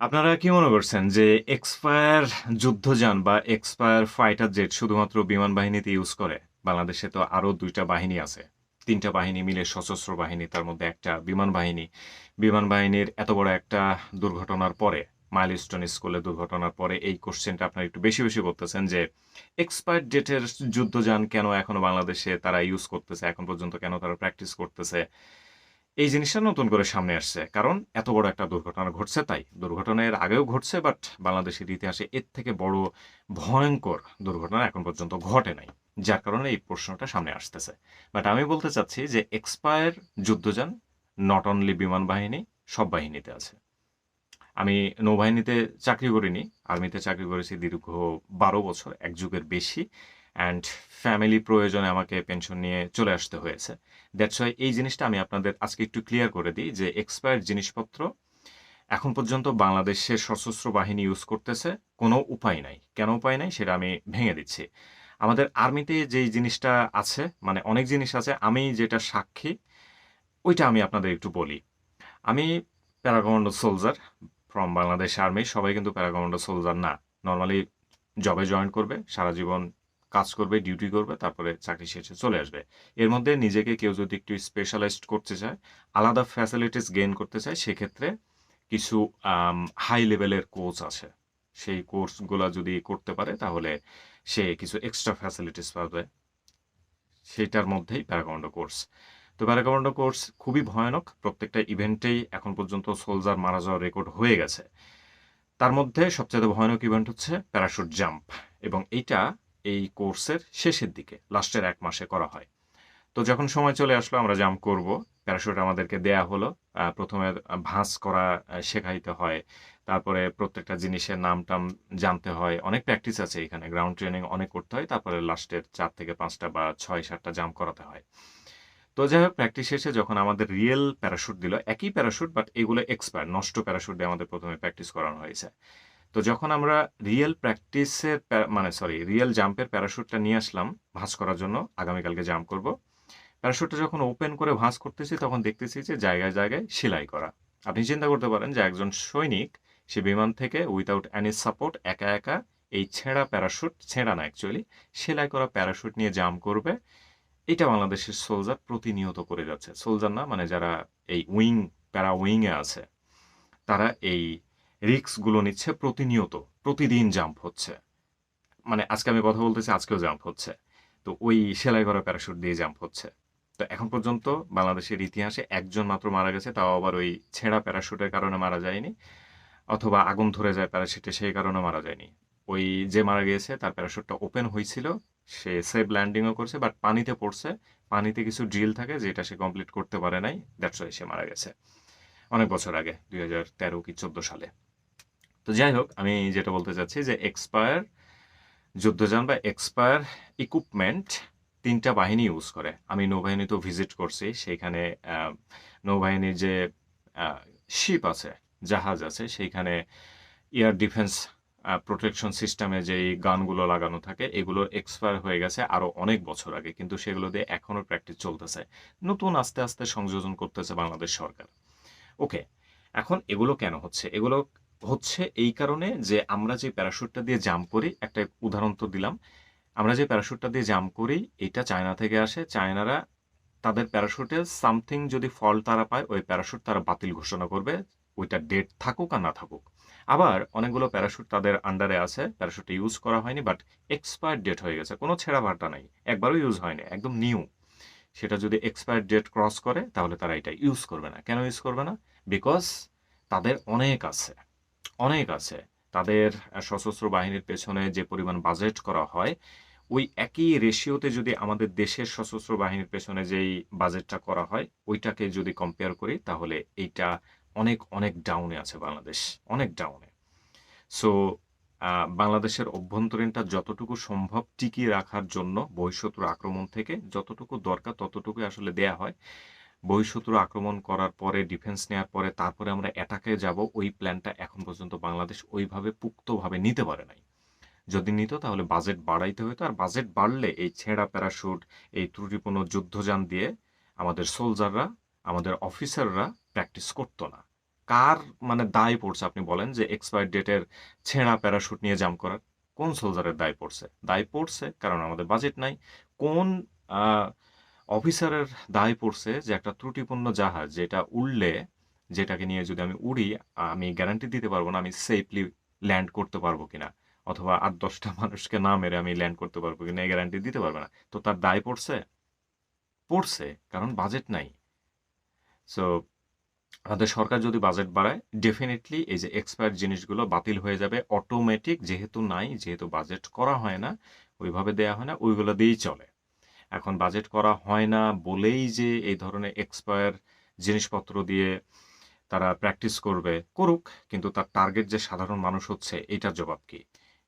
আপনারা কি মনে করছেন যে এক্সপায়ার যুদ্ধযান বা এক্সপায়ার ফাইটার জেট শুধুমাত্র বিমান বাহিনীতে ইউজ করে? বাংলাদেশে তো আরও দুইটা বাহিনী আছে। তিনটা বাহিনী মিলে সশস্ত্র বাহিনী, তার মধ্যে একটা বিমান বাহিনী। বিমান বাহিনীর এত বড় একটা দুর্ঘটনার পরে মাইলস্টোন স্কুলে দুর্ঘটনার পরে এই কোশ্চেনটা আপনারা একটু বেশি বেশি করতেছেন যে এক্সপায়ার ডেটের যুদ্ধযান কেন এখনও বাংলাদেশে তারা ইউজ করতেছে? এখন পর্যন্ত কেন তারা প্র্যাকটিস করতেছে? এই জিনিসটা নতুন করে সামনে আসছে। কারণ এত বড় একটা দুর্ঘটনা ঘটছে তাই। দুর্ঘটনার আগেও ঘটছে বাট বাংলাদেশের ইতিহাসে এর থেকে বড় ভয়ঙ্কর দুর্ঘটনা এখন পর্যন্ত ঘটে নাই। যার কারণে এই প্রশ্নটা সামনে আসতেছে। বাট আমি বলতে চাচ্ছি যে এক্সপায়ার যুদ্ধযান নট অনলি বিমান বাহিনী, সব বাহিনীতে আছে। আমি নৌবাহিনীতে চাকরি করিনি, আর্মিতে চাকরি করেছি দীর্ঘ বারো বছর, এক যুগের বেশি। অ্যান্ড ফ্যামিলি প্রয়োজনে আমাকে পেনশন নিয়ে চলে আসতে হয়েছে। দ্যাটস ওয়াই এই জিনিসটা আমি আপনাদের আজকে একটু ক্লিয়ার করে দিই যে এক্সপায়ার্ড জিনিসপত্র এখন পর্যন্ত বাংলাদেশের সশস্ত্র বাহিনী ইউজ করতেছে, কোনো উপায় নাই। কেন উপায় নাই সেটা আমি ভেঙে দিচ্ছি। আমাদের আর্মিতে যেই জিনিসটা আছে মানে অনেক জিনিস আছে, আমি যেটা সাক্ষী, ওইটা আমি আপনাদের একটু বলি। আমি para commando soldier from Bangladesh army সবাই কিন্তু প্যারাকমান্ডো সোলজার না। নর্মালি জবে জয়েন করবে, সারা জীবন কাজ করবে ডিউটি করবে, তারপরে চাকরি শেষে চলে আসবে। এর মধ্যে নিজেকে কেউ যদি একটু স্পেশালাইজড করতে চায়, আলাদা ফ্যাসিলিটিস গেইন করতে চায়, সেক্ষেত্রে কিছু হাই লেভেলের কোর্স আছে। সেই কোর্সগুলো যদি করতে পারে, তাহলে সে কিছু এক্সট্রা ফ্যাসিলিটিস পাবে। সেটার মধ্যেই প্যারাকমান্ডো কোর্স তো প্যারাকমান্ডো কোর্স খুবই ভয়ানক। প্রত্যেকটা ইভেন্টেই এখন পর্যন্ত সোলজার মারা যাওয়ার রেকর্ড হয়ে গেছে। তার মধ্যে সবচেয়ে ভয়ানক ইভেন্ট হচ্ছে প্যারাশুট জাম্প এবং এইটা এই কোর্সের শেষের দিকে, লাস্টের এক মাসে করা হয়। তো যখন সময় চলে আসলো, আমরা জাম্প করব। প্যারাশুট আমাদেরকে দেয়া হলো। প্রথমে ভাঁজ করা শেখাইতে হয়। তারপরে প্রত্যেকটা জিনিসের নাম টাম জানতে হয়। অনেক প্র্যাকটিস আছে এখানে। গ্রাউন্ড ট্রেনিং অনেক করতে হয়। তারপরে লাস্টের চার থেকে পাঁচটা বা ছয়, সাতটা জাম্প করাতে হয়। তো যাই হোক প্র্যাকটিস শেষে যখন আমাদের রিয়েল প্যারাশুট দিল, একই প্যারাশুট বাট এগুলো এক্সপায়ার নষ্ট প্যারাশুট দিয়ে আমাদের প্রথমে প্র্যাকটিস করানো হয়েছে। তো যখন আমরা রিয়েল প্র্যাকটিসের মানে সরি রিয়েল জাম্পের প্যারাশুটটা নিয়ে আসলাম ভাঁজ করার জন্য, আগামীকালকে জাম্প করব। প্যারাশুটটা যখন ওপেন করে ভাঁজ করতেছি, তখন দেখতেছি যে জায়গায় জায়গায় সেলাই করা। আপনি চিন্তা করতে পারেন যে একজন সৈনিক, সে বিমান থেকে উইদাউট অ্যানি সাপোর্ট একা একা এই ছেঁড়া প্যারাশুট ছেঁড়া না অ্যাকচুয়ালি সেলাই করা প্যারাশুট নিয়ে জাম্প করবে। এটা বাংলাদেশের সোলজার প্রতিনিয়ত করে যাচ্ছে। সোলজার না মানে যারা এই উইং প্যারা উইংয়ে আছে, তারা এই রিক্সগুলো নিচ্ছে প্রতিনিয়ত, প্রতিদিন জাম্প হচ্ছে। মানে আজকে আমি কথা বলতেছি, আজকেও জাম্প হচ্ছে। তো ওই সেলাই করা প্যারাশুট দিয়ে জাম্প হচ্ছে। তো এখন পর্যন্ত বাংলাদেশের ইতিহাসে একজন মাত্র মারা গেছে, তাও আবার ওই ছেঁড়া প্যারাশুটের কারণে মারা যায়নি, অথবা আগুন ধরে যায় প্যারাশুটে সেই কারণে মারা যায়নি। ওই যে মারা গিয়েছে, তার প্যারাশুটটা ওপেন হয়েছিল, সে সেফ ল্যান্ডিংও করছে বাট পানিতে পড়ছে। পানিতে কিছু ড্রিল থাকে, যেটা সে কমপ্লিট করতে পারে নাই দ্যাটস ওয়াই সে মারা গেছে। অনেক বছর আগে, দুই হাজার তেরো কি চোদ্দ সালে। তো যাই হোক, আমি যেটা বলতে চাচ্ছি যে এক্সপায়ার যুদ্ধযান বা এক্সপায়ার ইকুইপমেন্ট তিনটা বাহিনী ইউজ করে। আমি নৌবাহিনী তো ভিজিট করছি, সেইখানে নৌবাহিনীর যে শিপ আছে, জাহাজ আছে, সেইখানে এয়ার ডিফেন্স প্রোটেকশন সিস্টেমে যেই গানগুলো লাগানো থাকে, এগুলো এক্সপায়ার হয়ে গেছে আরও অনেক বছর আগে, কিন্তু সেগুলো দিয়ে এখনও প্র্যাকটিস চলতেছে। নতুন আস্তে আস্তে সংযোজন করতেছে বাংলাদেশ সরকার। ওকে এখন এগুলো কেন হচ্ছে? এগুলো হচ্ছে এই কারণে যে আমরা যে প্যারাশুটটা দিয়ে জাম্প করি, একটা উদাহরণ তো দিলাম। আমরা যে প্যারাশুটটা দিয়ে জাম্প করি, এটা চায়না থেকে আসে। চায়নারা তাদের প্যারাশুটে সামথিং যদি ফল তারা পায়, ওই প্যারাশুট তারা বাতিল ঘোষণা করবে। ওইটা ডেট থাকুক আর না থাকুক। আবার অনেকগুলো প্যারাশুট তাদের আন্ডারে আছে। প্যারাশুটে ইউজ করা হয়নি বাট এক্সপায়ার ডেট হয়ে গেছে। কোনো ছেঁড়া ভাটা নাই। একবারও ইউজ হয়নি। একদম নিউ সেটা যদি এক্সপায়ার ডেট ক্রস করে, তাহলে তারা এটা ইউজ করবে না। কেন ইউজ করবে না? বিকজ তাদের অনেক আছে। অনেক আছে। তাদের সশস্ত্র বাহিনীর পেছনে যে পরিমাণ বাজেট করা হয়, ওই একই রেশিওতে যদি আমাদের দেশের সশস্ত্র বাহিনীর পেছনে যেই বাজেটটা করা হয়, ওইটাকে যদি কম্পেয়ার করি, তাহলে এইটা অনেক অনেক ডাউনে আছে বাংলাদেশ। অনেক ডাউনে সো বাংলাদেশের অভ্যন্তরীণটা যতটুকু সম্ভব টিকিয়ে রাখার জন্য বহিঃশত্রু আক্রমণ থেকে যতটুকু দরকার ততটুকুই আসলে দেয়া হয়। বহিঃশত্রু আক্রমণ করার পরে ডিফেন্স নেওয়ার পরে, তারপরে আমরা অ্যাটাকে যাব, ওই প্ল্যানটা এখন পর্যন্ত বাংলাদেশ ওইভাবে পুক্তভাবে নিতে পারে নাই। যদি নিত, তাহলে বাজেট বাড়াইতে হতো আর বাজেট বাড়লে এই ছেঁড়া প্যারাশুট এই ত্রুটিপূর্ণ যুদ্ধযান দিয়ে আমাদের সোলজাররা আমাদের অফিসাররা প্র্যাকটিস করতো না। কার মানে দায় পড়ছে, আপনি বলেন, যে এক্সপায়ার ডেটের ছেঁড়া প্যারাশুট নিয়ে জাম্প করার? কোন সোলজারের দায় পড়ছে? দায় পড়ছে কারণ আমাদের বাজেট নাই। কোন অফিসারের দায় পড়ছে যে একটা ত্রুটিপূর্ণ জাহাজ যেটা উড়লে, যেটাকে নিয়ে যদি আমি উড়ি, আমি গ্যারান্টি দিতে পারব না, আমি সেফলি ল্যান্ড করতে পারব কিনা, অথবা আট দশটা মানুষকে না মেরে আমি ল্যান্ড করতে পারব কিনা, এই গ্যারান্টি দিতে পারবে না। তো তার দায় পড়ছে? পড়ছে, কারণ বাজেট নাই। সো আমাদের সরকার যদি বাজেট বাড়ায় ডেফিনেটলি এই যে এক্সপায়ার জিনিসগুলো বাতিল হয়ে যাবে অটোমেটিক যেহেতু নাই, যেহেতু বাজেট করা হয় না, ওইভাবে দেয়া হয় না, ওইগুলো দিয়েই চলে। এখন বাজেট করা হয় না বলেই যে এই ধরনের এক্সপায়ার জিনিসপত্র দিয়ে তারা প্র্যাকটিস করবে, করুক, কিন্তু তার টার্গেট যে সাধারণ মানুষ হচ্ছে, এটার জবাব কি?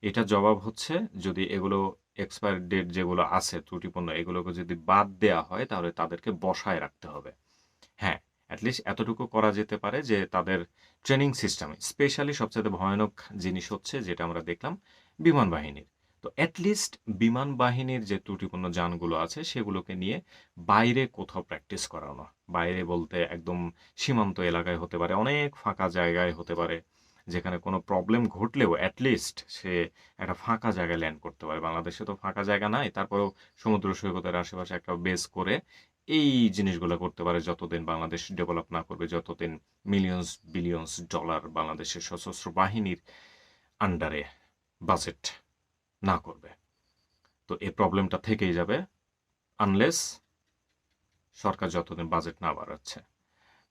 এটার জবাব হচ্ছে যদি এগুলো এক্সপায়ার ডেট যেগুলো আছে ত্রুটিপূর্ণ, এগুলোকে যদি বাদ দেওয়া হয় তাহলে তাদেরকে বসায় রাখতে হবে। হ্যাঁ অ্যাটলিস্ট এতটুকু করা যেতে পারে যে তাদের ট্রেনিং সিস্টেমে স্পেশালি সবচেয়ে ভয়ানক জিনিস হচ্ছে যেটা আমরা দেখলাম বিমান বাহিনীর তো অ্যাটলিস্ট বিমান বাহিনীর যে ত্রুটিপূর্ণ যানগুলো আছে, সেগুলোকে নিয়ে বাইরে কোথাও প্র্যাকটিস করানো। বাইরে বলতে একদম সীমান্ত এলাকায় হতে পারে, অনেক ফাঁকা জায়গায় হতে পারে, যেখানে কোনো প্রবলেম ঘটলেও অ্যাটলিস্ট সে একটা ফাঁকা জায়গায় ল্যান্ড করতে পারে। বাংলাদেশে তো ফাঁকা জায়গা নাই, তারপরেও সমুদ্র সৈকতের আশেপাশে একটা বেস করে এই জিনিসগুলো করতে পারে, যতদিন বাংলাদেশ ডেভেলপ না করবে, যতদিন মিলিয়ন্স বিলিয়ন্স ডলার বাংলাদেশের সশস্ত্র বাহিনীর আন্ডারে বাজেট না করবে। তো এই প্রবলেমটা থেকেই যাবে আনলেস সরকার যতদিন বাজেট না বাড়াচ্ছে।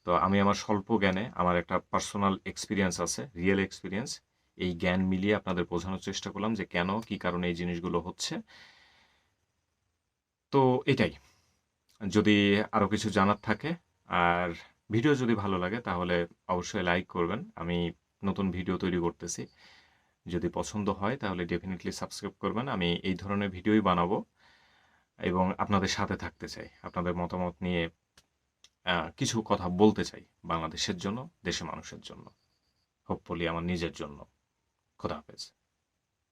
তো আমি আমার স্বল্প জ্ঞানে আমার একটা পার্সোনাল এক্সপিরিয়েন্স আছে রিয়েল এক্সপিরিয়েন্স এই জ্ঞান মিলিয়ে আপনাদের বোঝানোর চেষ্টা করলাম যে কেন, কি কারণে এই জিনিসগুলো হচ্ছে। তো এটাই। যদি আরও কিছু জানার থাকে আর ভিডিও যদি ভালো লাগে তাহলে অবশ্যই লাইক করবেন। আমি নতুন ভিডিও তৈরি করতেছি। যদি পছন্দ হয়, তাহলে ডেফিনেটলি সাবস্ক্রাইব করবেন। আমি এই ধরনের ভিডিওই বানাবো এবং আপনাদের সাথে থাকতে চাই। আপনাদের মতামত নিয়ে কিছু কথা বলতে চাই বাংলাদেশের জন্য, দেশের মানুষের জন্য। হোপফুলি আমার নিজের জন্য। খোদা হাফেজ।